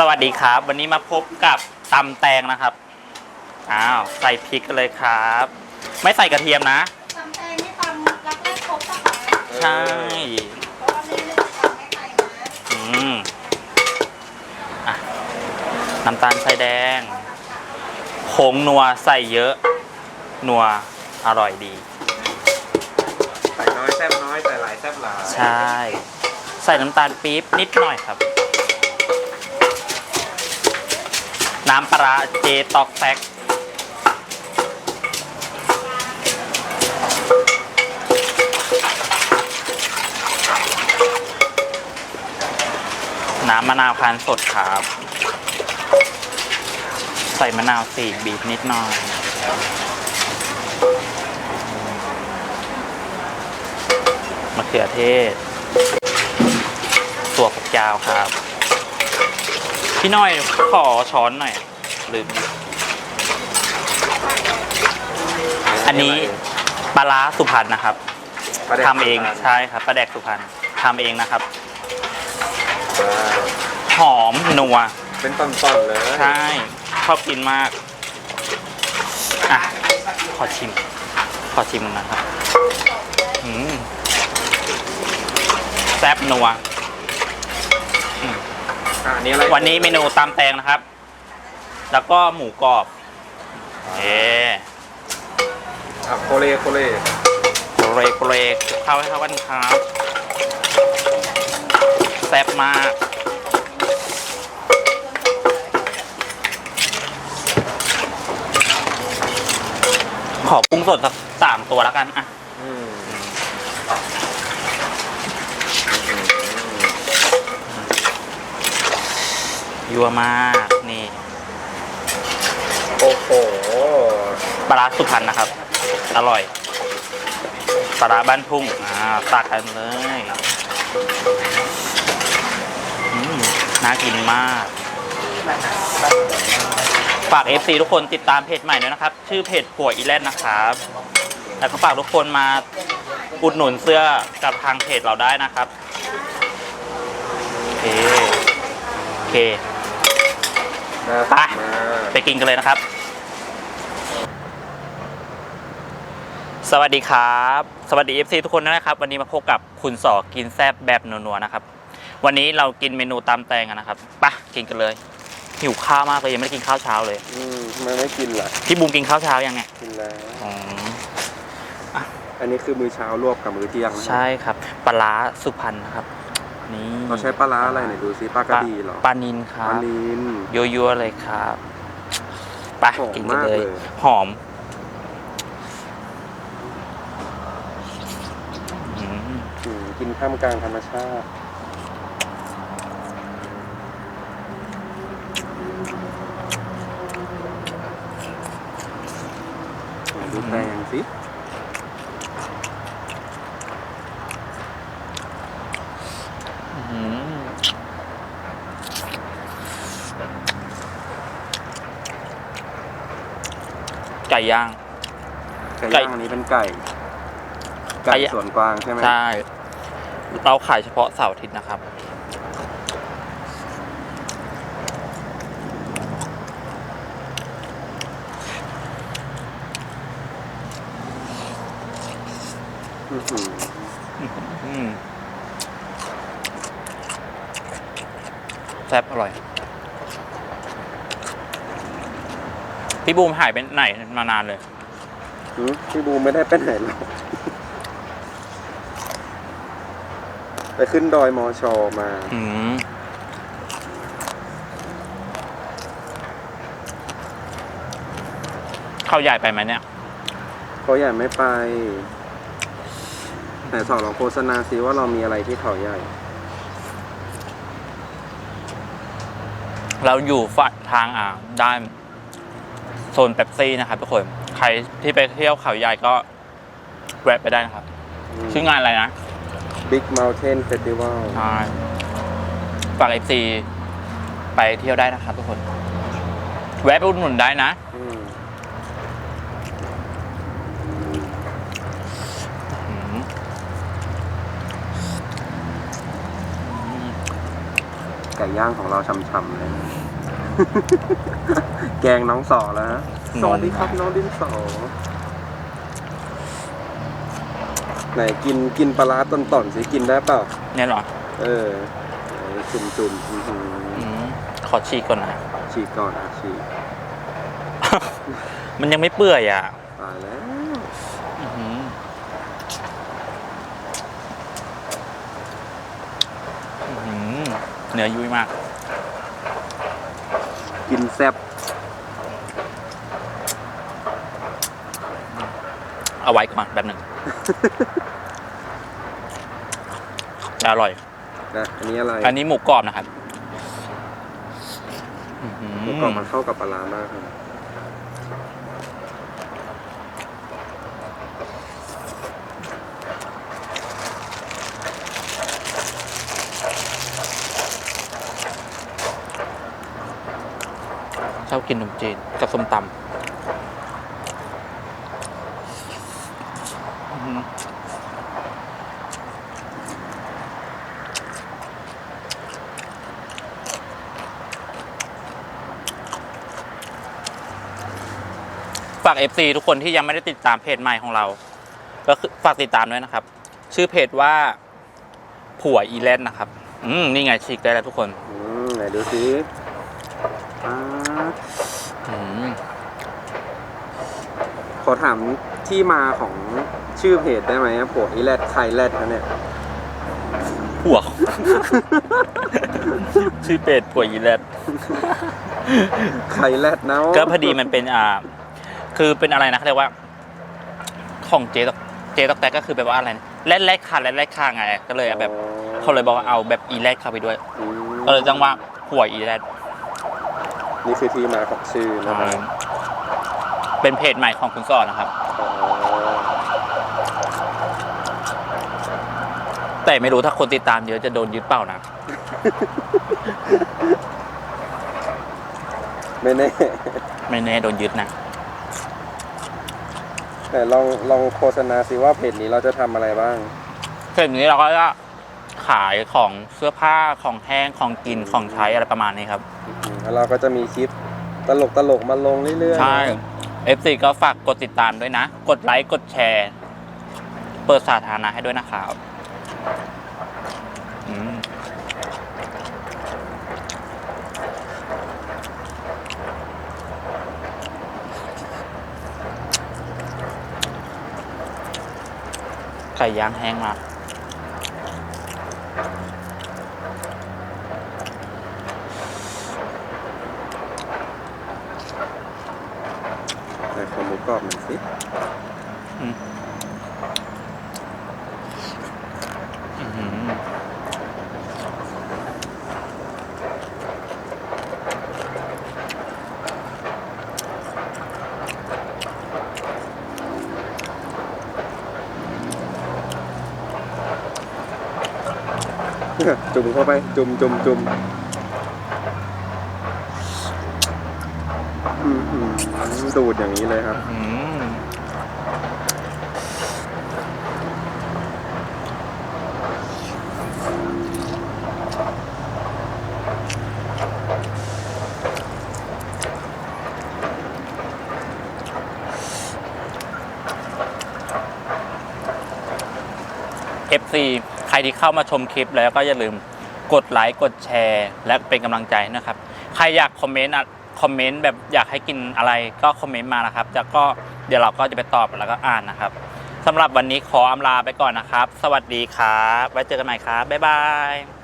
สวัสดีครับ วันนี้มาพบกับตำแตงนะครับอ้าวใส่พริกกันเลยครับ ไม่ใส่กระเทียมนะตำแตงนี่ตำรักแรกพบปะคะใช่เพราะว่าแม่ไม่ได้ตำให้ใครนะอืมอะน้ำตาลใส่แดงผงนัวใส่เยอะ นัวอร่อยดี ใส่น้อยแซ่บน้อยใส่หลายแซ่บหลาย ใช่ ใส่น้ำตาลปี๊บนิดหน่อยครับ น้ำปลาเจตอกแซกน้ำมะนาวคั้นสดครับ ใส่มะนาวสีบีบนิดหน่อย มะเขือเทศ ตัวฝักยาวครับ พี่น้อยขอช้อนหน่อย ลืม อันนี้ปลาร้าสุพรรณนะครับประด็นทำเองใช่ครับปลาแดกสุพรรณทำเองนะครับอ่าหอมนัว เป็นตอนๆเลยใช่ ชอบกินมาก อะ ขอชิม ขอชิมนะครับอืมแซ่บนัว อะอันนี้อะไรวันนี้เมนูตำแตงนะครับ แล้วก็หมูกรอบเอ๊ะอะโคเลโคเลโกเรโกเรเข้าให้เข้ากันครับแซ่บมากขอกุ้งสดสักสามตัวแล้วกันอะอืมยัวมากนี่ โอ้โหปลาร้าสุพรรณนะครับ อร่อยปลาร้าบ้านทุ่งอ่าตักกันเลยอืมน่ากินมาก ฝาก FC ทุกคนติดตามเพจใหม่ด้วยนะครับ ชื่อเพจผัวอีแลนด์นะครับ แล้วก็ฝากทุกคนมาอุดหนุนเสื้อกับทางเพจเราได้นะครับ โอเคโอเค ไปตักมากไปกินกันเลยนะครับ สวัสดีครับ สวัสดี FC ทุกคนนะครับ วันนี้มาพบกับคุณสอกินแซบแบบนัวๆนะครับ วันนี้เรากินเมนูตำแตงกันนะครับไปะกินกันเลย หิวข้าวมากเลยยังไม่ได้กินข้าวเช้าเลยอืมทำไมไม่กินล่ะพี่บูมกินข้าวเช้ายังไงกินแล้วอ๋ออันนี้คือมื้อเช้ารวบกับมื้อเที่ยงนะใช่ครับปลาร้าสุพรรณนะครับ นี่เราใช้ปลาร้าอะไรไหนดูซิปลากระดีเหรอปลานินครัปลาบนิน ยั่วๆเลยครับไปหอมกินกันเลย มากเลย หอมอืมอืมกินท่ามกลางธรรมชาติไหนดูแตงสิ ไก่ย่าง ไก่ไก่ย่างอันนี้เป็นไก่ ไก่ ไก่ส่วนกวางใช่ไหมใช่เราขายเฉพาะเสาร์อาทิตย์นะครับ อื้อหืออืมแซ่บอร่อย พี่บูมหายไปไหนมานานเลย หือพี่บูมไม่ได้ไปไหนหรอกไปขึ้นดอยมอชอมา อืมเข้าใหญ่ไปไหมเนี่ย เขาใหญ่ไม่ไปแต่สอนลองโฆษณาซิว่าเรามีอะไรที่เขาใหญ่ เราอยู่ฝั่งทางอ่าด้าน โซนเป๊ปซี่นะครับทุกคนใครที่ไปเที่ยวเขาใหญ่ก็แวะไปได้นะครับ ชื่องานอะไรนะ Big Mountain Festival ใช่ฝากเอฟซีไปเที่ยวได้นะครับทุกคน แวะไปอุดหนุนได้นะ อืมอืมไก่ก่ย่างของเราช่ำๆเลย แกงน้องสอแล้วฮะสวัสดีครับน้องดินสอไหนกินกินปลาร้าต้นๆสิกินได้เปล่า เนี่ยเหรอเออไหนจุ่มๆอื้อหืออืมขอฉีกก่อนนะ ฉีกก่อนอะฉีกมันยังไม่เปื่อยอะตายแล้วอื้อหืออื้อหือเนื้อยุ่ยมาก กินแซ่บเอาไว้ก่อนแบบหนึ่งอร่อย นะอันนี้อะไรอันนี้หมูกรอบนะครับอื้อหืหมูกรอบมันเข้ากับปลาร้ามากครับ กินขนมจีนกับส้มตำอื้อหือฝาก FC ทุกคนที่ยังไม่ได้ติดตามเพจใหม่ของเรา ก็คือฝากติดตามด้วยนะครับ ชื่อเพจว่าผัวอีแลนนะครับ อืม นี่ไงฉีกได้แล้วทุกคน อืม ไหนดูสิ อ่าอืมขอถามที่มาของชื่อเพจได้ไหมผัวอีแรดใครแรดนะเนี่ยผัว ชื่อเพจผัวอีแลนด์ใครแรดนะก็พอดีมันเป็นอ่า คือเป็นอะไรนะเขาเรียกว่า ของเจตอกเจตอกแตกก็คือแบบว่าอะไรนะแรดแรดคาแรดแรดคาไงก็เลยแบบเขาเลยบอกว่าเอาแบบอีแรดเข้าไปด้วย อืมก็เลยจังว่าผัวอีแรด นี่คือที่มาของชื่อนะครับเป็นเพจใหม่ของคุณสอนนะครับ อ๋อแต่ไม่รู้ถ้าคนติดตามเยอะจะโดนยึดเปล่านะ ไม่แน่ ไม่แน่โดนยึดนะ แต่ลองลองโฆษณาสิว่าเพจนี้เราจะทำอะไรบ้างเพจนี้เราก็จะ ขายของเสื้อผ้าของแห้งของกินของใช้อะไรประมาณนี้ครับอืมแล้วเราก็จะมีคลิปตลกตลกๆมาลงเรื่อยๆใช่ FC ก็ฝากกดติดตามด้วยนะ กดไลค์กดแชร์ เปิดสาธารณะให้ด้วยนะครับอืมไก่ย่างแห้งมา กไหนขอหมูกรอบหน่อยสิอืมอื้อหือจุ่มเข้าไป จุ่มจุ่มจุ่มอืมอืม ดูดอย่างนี้เลยครับ อื้อหือ FC ใครที่เข้ามาชมคลิปแล้วก็อย่าลืมกดไลค์กดแชร์ และเป็นกำลังใจนะครับ ใครอยากคอมเมนต์ คอมเมนต์แบบอยากให้กินอะไรก็คอมเมนต์มานะครับแล้วก็เดี๋ยวเราก็จะไปตอบแล้วก็อ่านนะครับสำหรับวันนี้ขออำลาไปก่อนนะครับ สวัสดีครับ ไว้เจอกันใหม่ครับ บ๊ายบาย